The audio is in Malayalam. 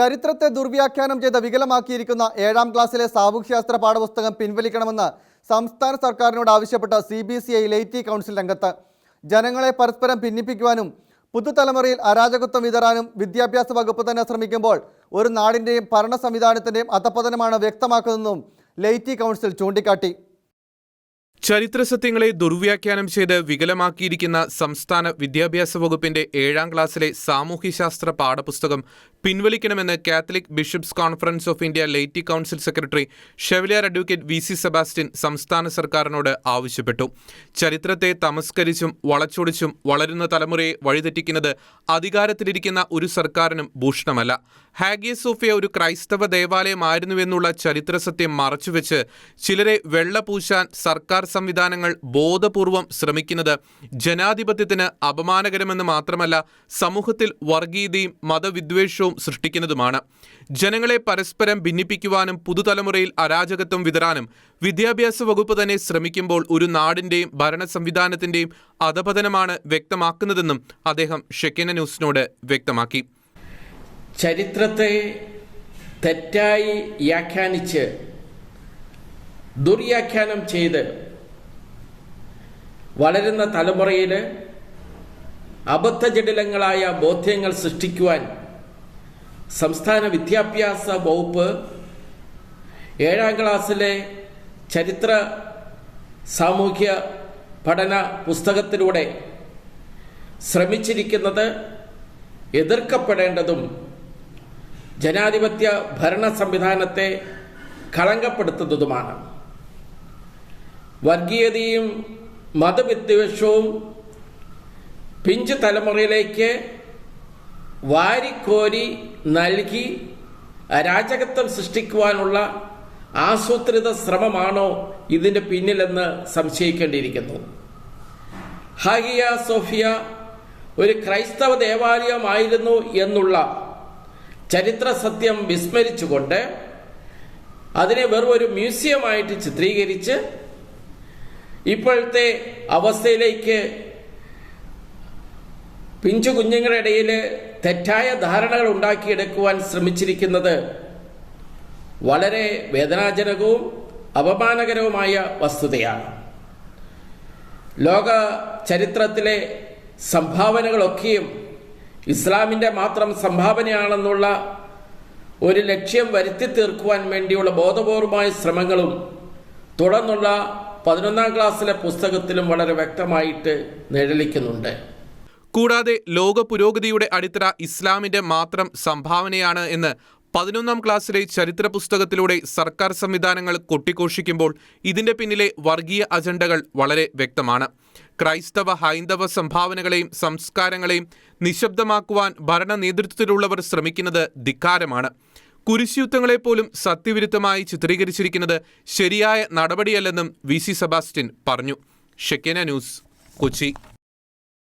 ചരിത്രത്തെ ദുർവ്യാഖ്യാനം ചെയ്ത് വികലമാക്കിയിരിക്കുന്ന ഏഴാം ക്ലാസ്സിലെ സാമൂഹ്യശാസ്ത്ര പാഠപുസ്തകം പിൻവലിക്കണമെന്ന് സംസ്ഥാന സർക്കാരിനോട് ആവശ്യപ്പെട്ട C B C I laity council രംഗത്ത്. ജനങ്ങളെ പരസ്പരം ഭിന്നിപ്പിക്കുവാനും പുതുതലമുറയിൽ അരാജകത്വം വിതരാനും വിദ്യാഭ്യാസ വകുപ്പ് തന്നെ ശ്രമിക്കുമ്പോൾ ഒരു നാടിന്റെയും ഭരണ സംവിധാനത്തിന്റെയും അധപതനമാണ് വ്യക്തമാക്കുന്നതെന്നും ലൈറ്റി കൗൺസിൽ ചൂണ്ടിക്കാട്ടി. ചരിത്ര സത്യങ്ങളെ ദുർവ്യാഖ്യാനം ചെയ്ത് വികലമാക്കിയിരിക്കുന്ന സംസ്ഥാന വിദ്യാഭ്യാസ വകുപ്പിന്റെ ഏഴാം ക്ലാസ്സിലെ സാമൂഹ്യശാസ്ത്ര പാഠപുസ്തകം പിൻവലിക്കണമെന്ന് Catholic bishops conference of India laity council secretary chevalier advocate V C Sebastian സംസ്ഥാന സർക്കാരിനോട് ആവശ്യപ്പെട്ടു. ചരിത്രത്തെ തമസ്കരിച്ചും വളച്ചൊടിച്ചും വളരുന്ന തലമുറയെ വഴിതെറ്റിക്കുന്നത് അധികാരത്തിലിരിക്കുന്ന ഒരു സർക്കാരിനും ഭൂഷണമല്ല. ഹാഗിയ സോഫിയ ഒരു ക്രൈസ്തവ ദേവാലയമായിരുന്നുവെന്നുള്ള ചരിത്ര സത്യം മറച്ചുവെച്ച് ചിലരെ വെള്ളപൂശാൻ സർക്കാർ സംവിധാനങ്ങൾ ബോധപൂർവം ശ്രമിക്കുന്നത് ജനാധിപത്യത്തിന് അപമാനകരമെന്ന് മാത്രമല്ല സമൂഹത്തിൽ വർഗീയതയും മതവിദ്വേഷവും സൃഷ്ടിക്കുന്നതുമാണ്. ജനങ്ങളെ പരസ്പരം ഭിന്നിപ്പിക്കുവാനും പുതുതലമുറയിൽ അരാജകത്വം വിതരാനും വിദ്യാഭ്യാസ വകുപ്പ് തന്നെ ശ്രമിക്കുമ്പോൾ ഒരു നാടിന്റെയും ഭരണ സംവിധാനത്തിന്റെയും അധപതനമാണ് വ്യക്തമാക്കുന്നതെന്നും അദ്ദേഹം ഷെക്കിന ന്യൂസിനോട് വ്യക്തമാക്കി. ചരിത്രത്തെ തെറ്റായി വ്യാഖ്യാനിച്ച് ദുർവ്യാഖ്യാനം ചെയ്ത് വളരുന്ന തലമുറയിൽ അബദ്ധജടിലങ്ങളായ ബോധ്യങ്ങൾ സൃഷ്ടിക്കുവാൻ സംസ്ഥാന വിദ്യാഭ്യാസ വകുപ്പ് ഏഴാം ക്ലാസ്സിലെ ചരിത്ര സാമൂഹ്യ പഠന പുസ്തകത്തിലൂടെ ശ്രമിച്ചിരിക്കുന്നത് എതിർക്കപ്പെടേണ്ടതും ജനാധിപത്യ ഭരണ സംവിധാനത്തെ കളങ്കപ്പെടുത്തുന്നതുമാണ്. വർഗീയതയും മതവിദ്വേഷവും പിഞ്ച് തലമുറയിലേക്ക് വാരിക്കോരി നൽകി അരാജകത്വം സൃഷ്ടിക്കുവാനുള്ള ആസൂത്രിത ശ്രമമാണോ ഇതിന്റെ പിന്നിലെന്ന് സംശയിക്കേണ്ടിയിരിക്കുന്നു. ഹാഗിയ സോഫിയ ഒരു ക്രൈസ്തവ ദേവാലയമായിരുന്നു എന്നുള്ള ചരിത്ര സത്യം വിസ്മരിച്ചുകൊണ്ട് അതിനെ വെറും ഒരു മ്യൂസിയമായിട്ട് ചിത്രീകരിച്ച് ഇപ്പോഴത്തെ അവസ്ഥയിലേക്ക് പിഞ്ചു കുഞ്ഞുങ്ങളുടെ ഇടയിൽ തെറ്റായ ധാരണകൾ ഉണ്ടാക്കിയെടുക്കുവാൻ ശ്രമിച്ചിരിക്കുന്നത് വളരെ വേദനാജനകവും അപമാനകരവുമായ വസ്തുതയാണ്. ലോക ചരിത്രത്തിലെ സംഭാവനകളൊക്കെയും ഇസ്ലാമിന്റെ മാത്രം സംഭാവനയാണെന്നുള്ള ഒരു ലക്ഷ്യം വരുത്തി തീർക്കുവാൻ വേണ്ടിയുള്ള ബോധപൂർവമായ ശ്രമങ്ങളും തുടർന്നുള്ള പതിനൊന്നാം ക്ലാസ്സിലെ പുസ്തകത്തിലും വളരെ വ്യക്തമായിട്ട് നിഴലിക്കുന്നുണ്ട്. കൂടാതെ ലോക പുരോഗതിയുടെ അടിത്തറ ഇസ്ലാമിന്റെ മാത്രം സംഭാവനയാണ് എന്ന് പതിനൊന്നാം ക്ലാസ്സിലെ ചരിത്ര പുസ്തകത്തിലൂടെ സർക്കാർ സംവിധാനങ്ങൾ കൊട്ടിഘോഷിക്കുമ്പോൾ ഇതിന്റെ പിന്നിലെ വർഗീയ അജണ്ടകൾ വളരെ വ്യക്തമാണ്. ക്രൈസ്തവ ഹൈന്ദവ സംഭാവനകളെയും സംസ്കാരങ്ങളെയും നിശബ്ദമാക്കുവാൻ ഭരണ നേതൃത്വത്തിലുള്ളവർ ശ്രമിക്കുന്നത് ധിക്കാരമാണ്. കുരിശുയുദ്ധങ്ങളെപ്പോലും സത്യവിരുദ്ധമായി ചിത്രീകരിച്ചിരിക്കുന്നത് ശരിയായ നടപടിയല്ലെന്നും വി സി സെബാസ്റ്റ്യൻ പറഞ്ഞു. ഷെക്കേന ന്യൂസ് കൊച്ചി.